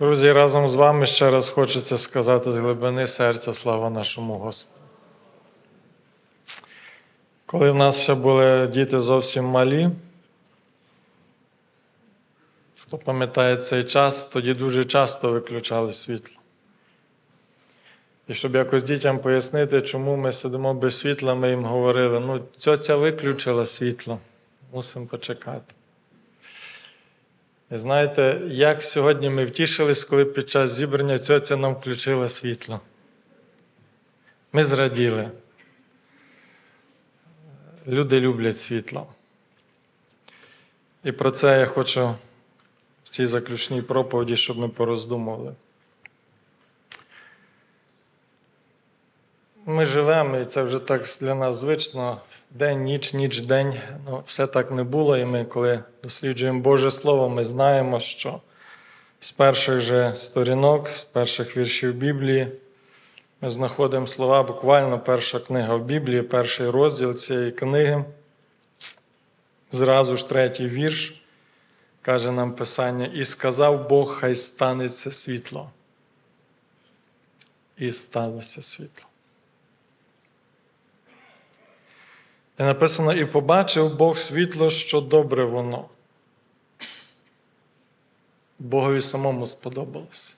Друзі, разом з вами ще раз хочеться сказати з глибини серця слава нашому Господу. Коли в нас ще були діти зовсім малі, хто пам'ятає цей час, тоді дуже часто виключали світло. І щоб якось дітям пояснити, чому ми сидимо без світла, ми їм говорили: ну, цьоця виключила світло, мусимо почекати. І знаєте, як сьогодні ми втішились, коли під час зібрання цьоця нам включила світло. Ми зраділи. Люди люблять світло. І про це я хочу в цій заключній проповіді, щоб ми пороздумували. Ми живемо, і це вже так для нас звично. День, ніч, ніч, день. Ну, все так не було. І ми, коли досліджуємо Боже Слово, ми знаємо, що з перших же сторінок, з перших віршів Біблії, ми знаходимо слова, буквально перша книга в Біблії, перший розділ цієї книги. Зразу ж третій вірш каже нам Писання: І сказав Бог, хай станеться світло. І сталося світло. І написано: і побачив Бог світло, що добре воно. Богові самому сподобалось.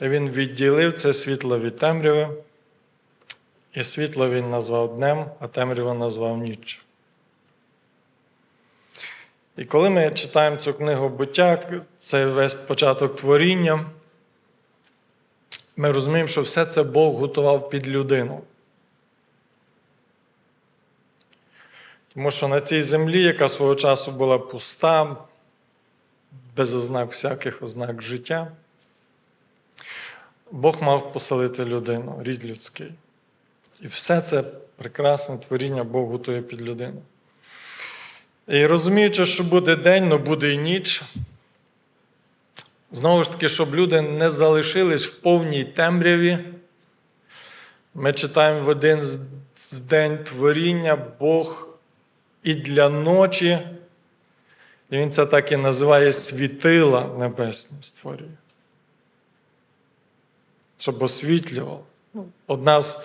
І він відділив це світло від темряви, і світло він назвав днем, а темряву назвав ніч. І коли ми читаємо цю книгу буття, це весь початок творіння, ми розуміємо, що все це Бог готував під людину. Тому що на цій землі, яка свого часу була пуста, без ознак всяких ознак життя, Бог мав поселити людину, рід людський. І все це прекрасне творіння Бог готує під людину. І розуміючи, що буде день, але буде і ніч. Знову ж таки, щоб люди не залишились в повній темряві, ми читаємо в один з день творіння Бог і для ночі, і він це так і називає світила небесні створює. Щоб освітлював. Одна з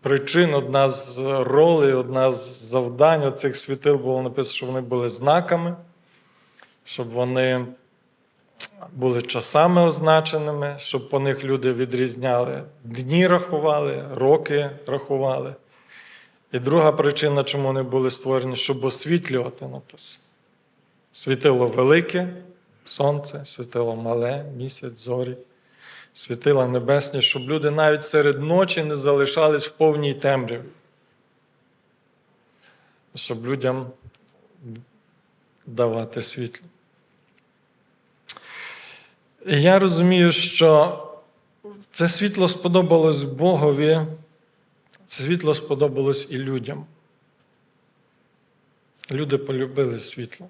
причин, одна з ролей, одна з завдань цих світил було написано, що вони були знаками, щоб вони були часами означеними, щоб по них люди відрізняли, дні рахували, роки рахували. І друга причина, чому вони були створені, щоб освітлювати написано. Світило велике, сонце, світило мале, місяць, зорі, світила небесні, щоб люди навіть серед ночі не залишались в повній темряві. Щоб людям давати світло. Я розумію, що це світло сподобалось Богові. Світло сподобалось і людям. Люди полюбили світло.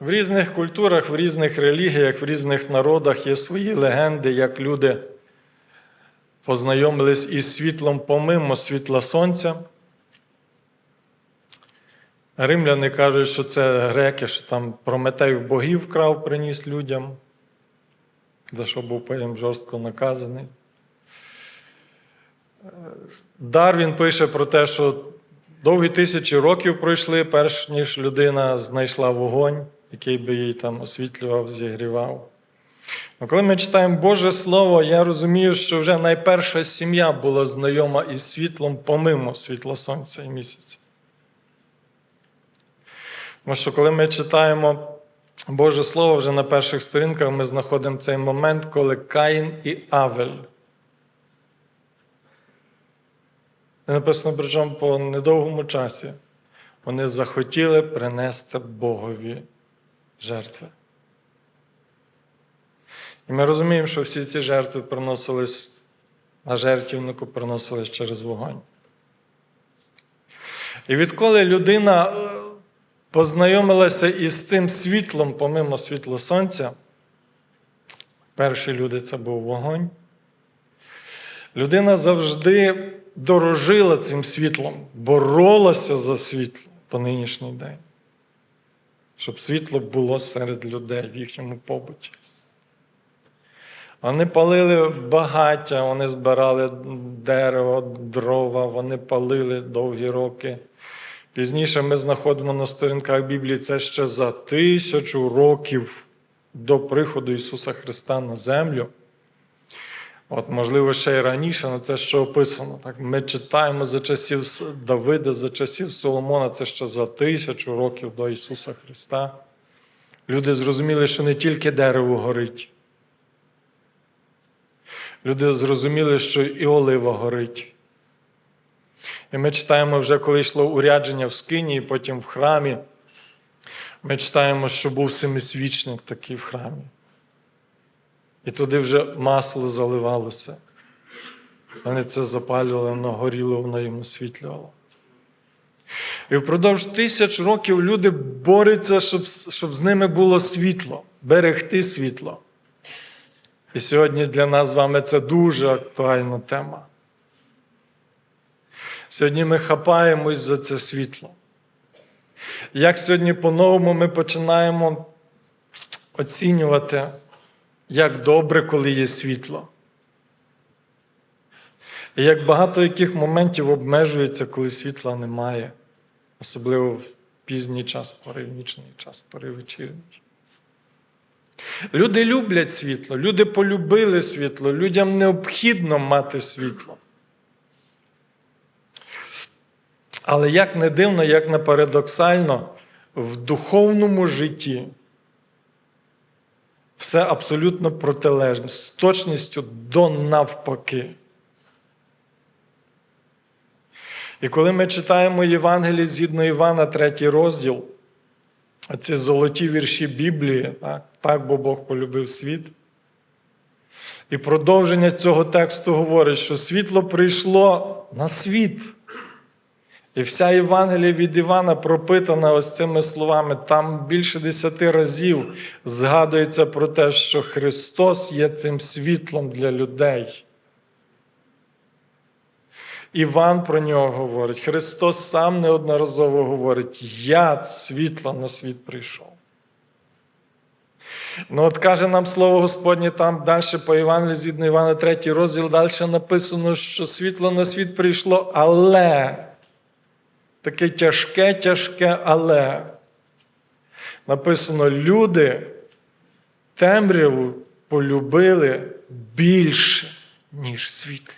В різних культурах, в різних релігіях, в різних народах є свої легенди, як люди познайомились із світлом помимо світла сонця. Римляни кажуть, що це греки, що там Прометей в богів вкрав, приніс людям, за що був потім жорстко наказаний. Дарвін пише про те, що довгі тисячі років пройшли, перш ніж людина знайшла вогонь, який би її там освітлював, зігрівав. Но коли ми читаємо Боже Слово, я розумію, що вже найперша сім'я була знайома із світлом помимо світла Сонця і місяця. Тому що коли ми читаємо Боже Слово, вже на перших сторінках ми знаходимо цей момент, коли Каїн і Авель. Це написано причому по недовгому часі. Вони захотіли принести Богові жертви. І ми розуміємо, що всі ці жертви приносились на жертвівнику, приносились через вогонь. І відколи людина познайомилася із цим світлом, помимо світла сонця, перші люди це був вогонь. Людина завжди дорожила цим світлом, боролася за світло по нинішній день. щоб світло було серед людей в їхньому побуті. Вони палили багаття, вони збирали дерево, дрова, вони палили довгі роки. Пізніше ми знаходимо на сторінках Біблії це ще за тисячу років до приходу Ісуса Христа на землю. От, можливо, ще й раніше, але це що описано. Так? Ми читаємо за часів Давида, за часів Соломона, це ще за тисячу років до Ісуса Христа. Люди зрозуміли, що не тільки дерево горить. Люди зрозуміли, що і олива горить. І ми читаємо вже, коли йшло урядження в скині, і потім в храмі. Ми читаємо, що був семисвічник такий в храмі. І туди вже масло заливалося. Вони це запалювали, воно горіло, воно їм освітлювало. І впродовж тисяч років люди борються, щоб, щоб з ними було світло, берегти світло. І сьогодні для нас з вами це дуже актуальна тема. Сьогодні ми хапаємось за це світло. Як сьогодні по-новому ми починаємо оцінювати, як добре, коли є світло. І як багато яких моментів обмежується, коли світла немає, особливо в пізній час пори, в нічний час пори вечірній. Люди люблять світло, люди полюбили світло, людям необхідно мати світло. Але як не дивно, як не парадоксально, в духовному житті все абсолютно протилежне, з точністю до навпаки. І коли ми читаємо Євангеліє згідно Івана, третій розділ, ці золоті вірші Біблії, так, так бо Бог полюбив світ. І продовження цього тексту говорить, що світло прийшло на світ. І вся Євангелія від Івана пропитана ось цими словами. Там більше десяти разів згадується про те, що Христос є цим світлом для людей. Іван про нього говорить. Христос сам неодноразово говорить: Я світло на світ прийшов. Ну, от каже нам слово Господнє там далі по Євангелії, згідно Івана 3 розділ, далі написано, що світло на світ прийшло, але таке тяжке, тяжке, але. Написано: люди темряву полюбили більше, ніж світло.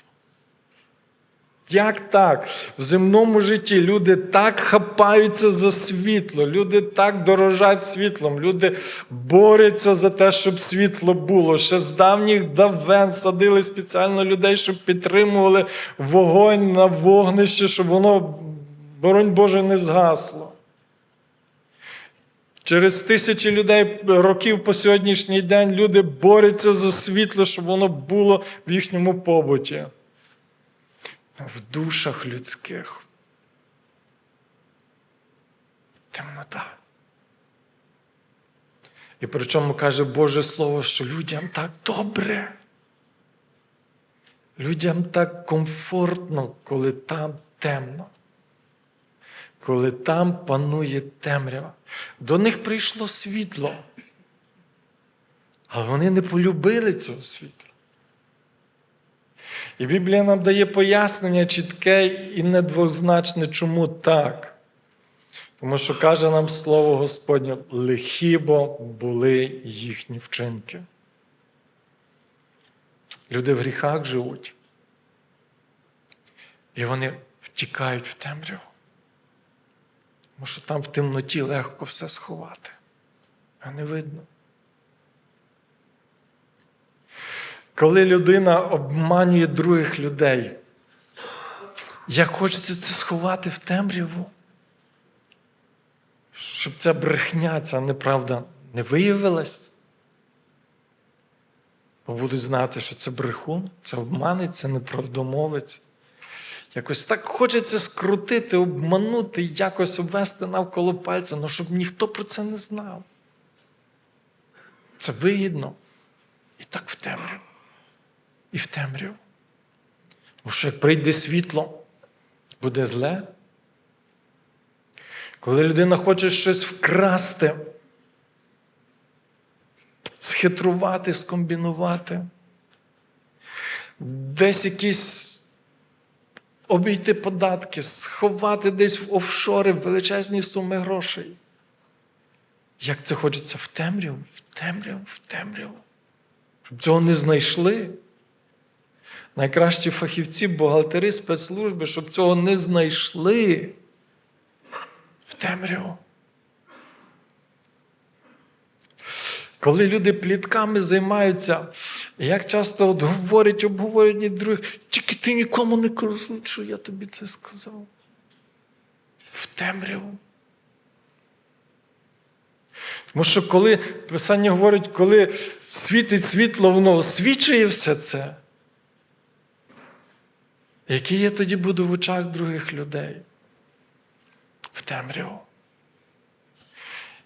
Як так? В земному житті люди так хапаються за світло, люди так дорожать світлом, люди борються за те, щоб світло було. Ще з давніх давен садили спеціально людей, щоб підтримували вогонь на вогнище, щоб воно, боронь Боже, не згасло. Через тисячі людей років по сьогоднішній день люди борються за світло, щоб воно було в їхньому побуті в душах людських. Темнота. І причому каже Боже Слово, що людям так добре. Людям так комфортно, коли там темно. Коли там панує темрява. До них прийшло світло. Але вони не полюбили цього світла. І Біблія нам дає пояснення чітке і недвозначне, чому так. Тому що каже нам слово Господнє, лихі бо були їхні вчинки. Люди в гріхах живуть. І вони втікають в темряву. Тому що там в темноті легко все сховати, а не видно. Коли людина обманює других людей, як хочеться це сховати в темряву, щоб ця брехня, ця неправда не виявилась, бо будуть знати, що це брехун, це обманець, це неправдомовець. Якось так хочеться скрутити, обманути, якось обвести навколо пальця, але щоб ніхто про це не знав. Це вигідно. І так в темряву і в темряву. Тому що як прийде світло, буде зле. Коли людина хоче щось вкрасти, схитрувати, скомбінувати, десь якісь обійти податки, сховати десь в офшори величезні суми грошей. Як це хочеться в темряву, в темряву, в темряву. Щоб цього не знайшли. Найкращі фахівці, бухгалтери, спецслужби, щоб цього не знайшли в темряву. Коли люди плітками займаються, як часто от говорять, обговорюють других, тільки ти нікому не кажи, що я тобі це сказав. В темряву. Тому що коли Писання говорить, коли світить світло, воно освічує все це. Який я тоді буду в очах других людей? В темряву.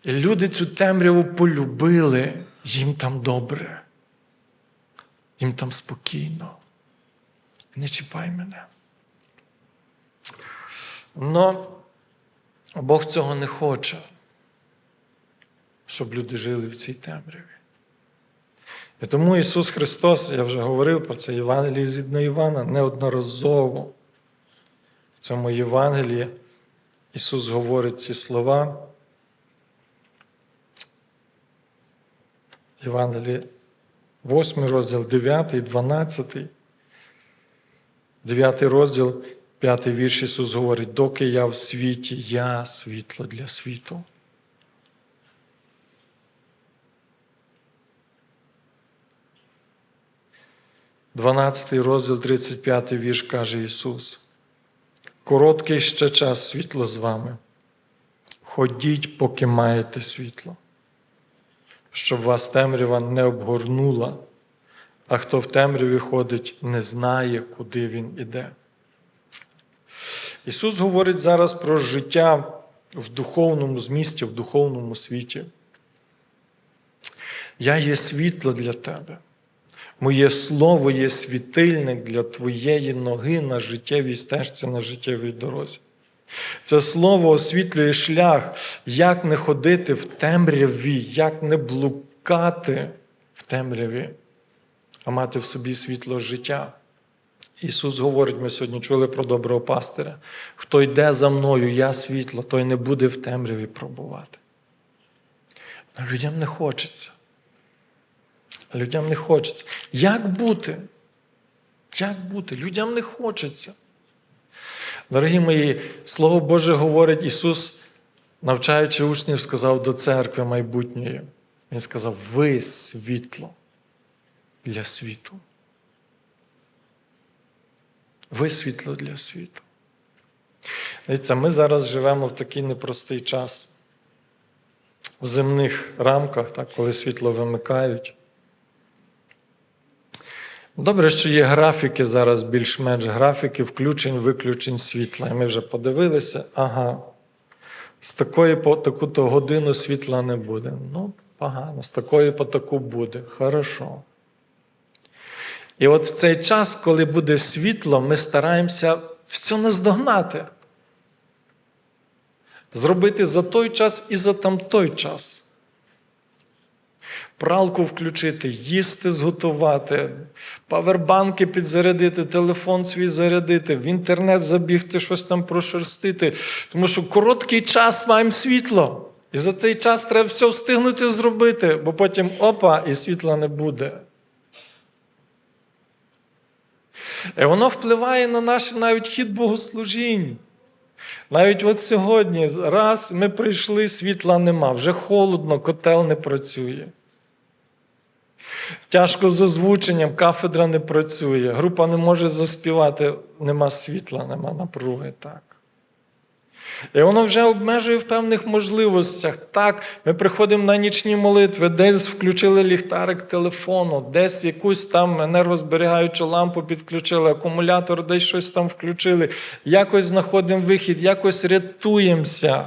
Люди цю темряву полюбили, їм там добре, їм там спокійно. Не чіпай мене. Но Бог цього не хоче, щоб люди жили в цій темряві. І тому Ісус Христос, я вже говорив про це Євангелії згідно Івана, неодноразово в цьому Євангелії Ісус говорить ці слова. Євангелії 8 розділ, 9, 12. 9 розділ, 5 вірш Ісус говорить, доки я в світі, я світло для світу. Дванадцятий розділ, 35 вірш каже Ісус. Короткий ще час світло з вами. Ходіть, поки маєте світло, щоб вас темрява не обгорнула, а хто в темряві ходить, не знає, куди він іде. Ісус говорить зараз про життя в духовному змісті, в духовному світі. Я є світло для тебе. Моє слово є світильник для твоєї ноги на життєвій стежці, на життєвій дорозі. Це слово освітлює шлях, як не ходити в темряві, як не блукати в темряві, а мати в собі світло життя. Ісус говорить, ми сьогодні чули про доброго пастиря. Хто йде за мною, я світло, той не буде в темряві пробувати. Но людям не хочеться. Людям не хочеться. Як бути? Як бути? Людям не хочеться. Дорогі мої, Слово Боже говорить, Ісус, навчаючи учнів, сказав до церкви майбутньої. Він сказав: ви світло для світу. Ви світло для світу. Дивіться, ми зараз живемо в такий непростий час. У земних рамках, так, коли світло вимикають. Добре, що є графіки зараз, більш-менш графіки включень, виключень світла. І ми вже подивилися, ага, з такої по таку-то годину світла не буде. Ну, погано, з такої по таку буде. Хорошо. І от в цей час, коли буде світло, ми стараємося все наздогнати. Зробити за той час і за там той час. Пралку включити, їсти зготувати, павербанки підзарядити, телефон свій зарядити, в інтернет забігти, щось там прошерстити. Тому що короткий час маємо світло. І за цей час треба все встигнути зробити, бо потім опа, і світла не буде. І воно впливає на наш навіть хід богослужінь. Навіть от сьогодні, раз ми прийшли, світла нема, вже холодно, котел не працює. Тяжко з озвученням, кафедра не працює, група не може заспівати, нема світла, нема напруги. так. І воно вже обмежує в певних можливостях. Так, ми приходимо на нічні молитви, десь включили ліхтарик телефону, десь якусь там енергозберігаючу лампу підключили, акумулятор, десь щось там включили. Якось знаходимо вихід, якось рятуємося.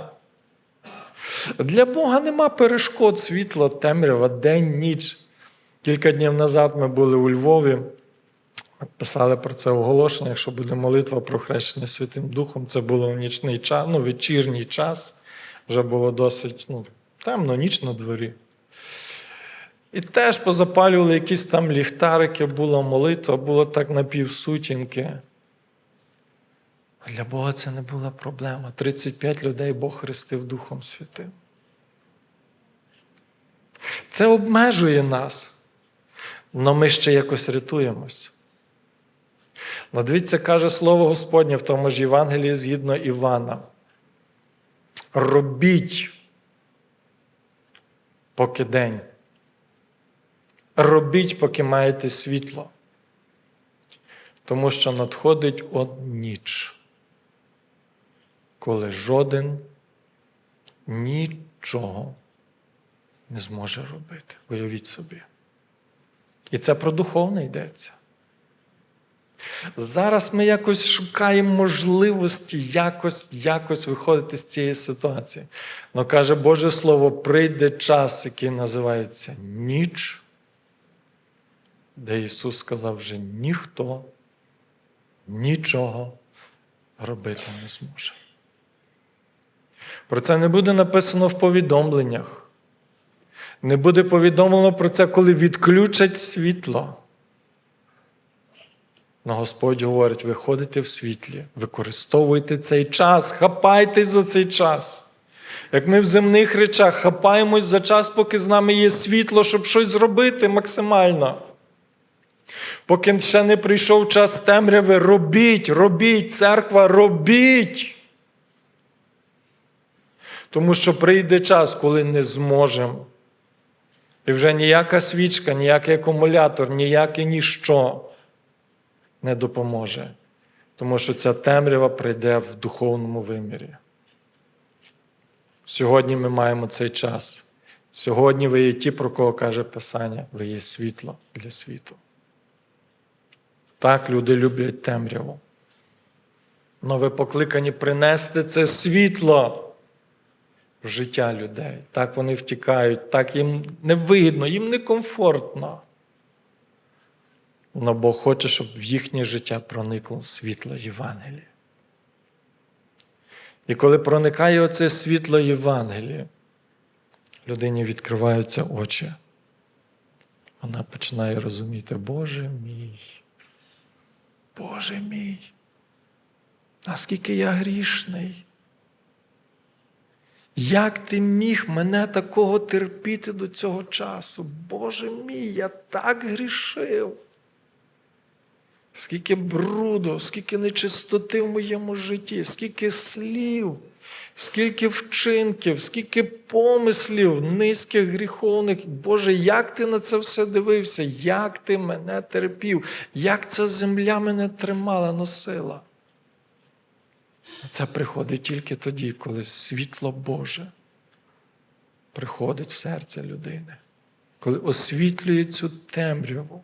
Для Бога нема перешкод світла, темрява, день, ніч. Кілька днів назад ми були у Львові писали про це оголошення, якщо буде молитва про хрещення Святим Духом, це було в нічний час, ну, вечірній час, вже було досить ну, темно, ніч на дворі. І теж позапалювали якісь там ліхтарики, була молитва, було так напівсутінки. А Для Бога це не була проблема. 35 людей Бог хрестив Духом Святим. Це обмежує нас, але ми ще якось рятуємось. Но дивіться, каже Слово Господнє в тому ж Євангелії згідно Івана. Робіть, поки день. Робіть, поки маєте світло. Тому що надходить от ніч, коли жоден нічого не зможе робити. Уявіть собі. І це про духовне йдеться. Зараз ми якось шукаємо можливості якось, якось виходити з цієї ситуації. Но каже Боже Слово, прийде час, який називається ніч, де Ісус сказав, вже ніхто нічого робити не зможе. Про це не буде написано в повідомленнях. Не буде повідомлено про це, коли відключать світло. Но Господь говорить: ви ходите в світлі, використовуйте цей час, хапайтесь за цей час. Як ми в земних речах хапаємось за час, поки з нами є світло, щоб щось зробити максимально. Поки ще не прийшов час темряви, робіть, робіть, церква, робіть. Тому що прийде час, коли не зможемо. І вже ніяка свічка, ніякий акумулятор, ніяке ніщо не допоможе. Тому що ця темрява прийде в духовному вимірі. Сьогодні ми маємо цей час. Сьогодні ви є ті, про кого каже Писання, ви є світло для світу. Так, люди люблять темряву. Но ви покликані принести це світло в життя людей. Так вони втікають, так їм невигідно, їм некомфортно. Но Бог хоче, щоб в їхнє життя проникло світло Євангелія. І коли проникає оце світло Євангелія, людині відкриваються очі. Вона починає розуміти, Боже мій, Боже мій, наскільки я грішний. Як ти міг мене такого терпіти до цього часу? Боже мій, я так грішив. Скільки бруду, скільки нечистоти в моєму житті, скільки слів, скільки вчинків, скільки помислів, низьких гріховних. Боже, як ти на це все дивився, як ти мене терпів, як ця земля мене тримала, носила. Це приходить тільки тоді, коли світло Боже приходить в серце людини, коли освітлює цю темряву,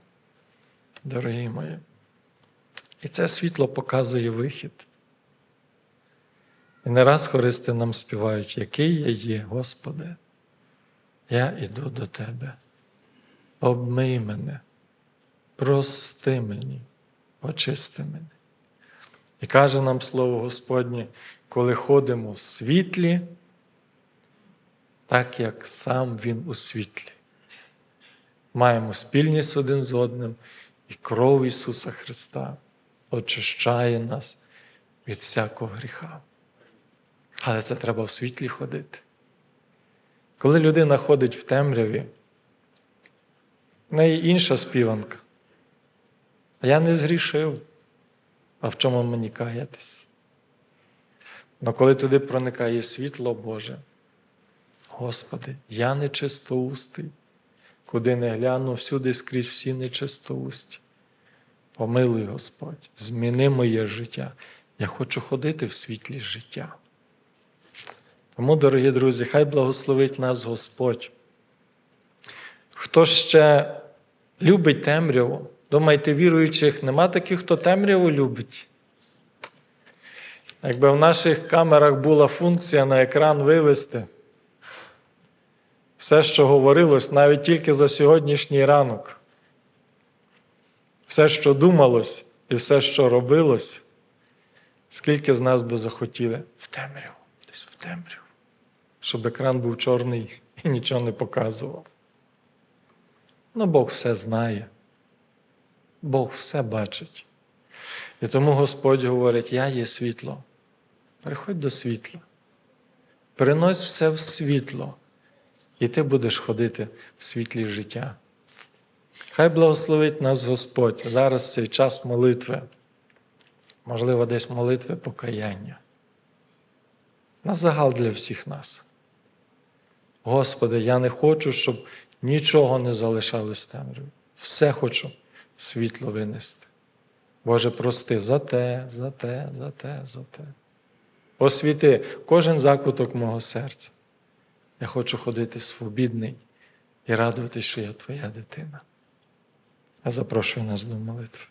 дорогі мої. І це світло показує вихід. І не раз хористи нам співають, який я є, Господи, я іду до Тебе. Обмий мене, прости мені, очисти мене. І каже нам Слово Господнє, коли ходимо в світлі, так як сам Він у світлі. Маємо спільність один з одним, і кров Ісуса Христа очищає нас від всякого гріха. Але це треба в світлі ходити. Коли людина ходить в темряві, в неї інша співанка. А я не згрішив, а в чому мені каятись? Але коли туди проникає світло Боже, Господи, я нечистоустий, куди не гляну, всюди скрізь всі нечистоусті. Помилуй Господь, зміни моє життя. Я хочу ходити в світлі життя. Тому, дорогі друзі, хай благословить нас Господь. Хто ще любить темряву, думаєте, віруючих, нема таких, хто темряву любить? Якби в наших камерах була функція на екран вивести все, що говорилось, навіть тільки за сьогоднішній ранок. все, що думалось, і все, що робилось, скільки з нас би захотіли в темряву, десь в темряву, щоб екран був чорний і нічого не показував. Ну, Бог все знає. Бог все бачить. І тому Господь говорить: Я є світло. Приходь до світла. Перенось все в світло, і ти будеш ходити в світлі життя. Хай благословить нас Господь. Зараз цей час молитви. Можливо, десь молитви покаяння. На загал для всіх нас. Господи, я не хочу, щоб нічого не залишалось темряві. Все хочу світло винести. Боже, прости за те, за те, за те, за те. Освіти кожен закуток мого серця. Я хочу ходити свобідний і радуватись, що я твоя дитина. Я запрошую нас до молитви.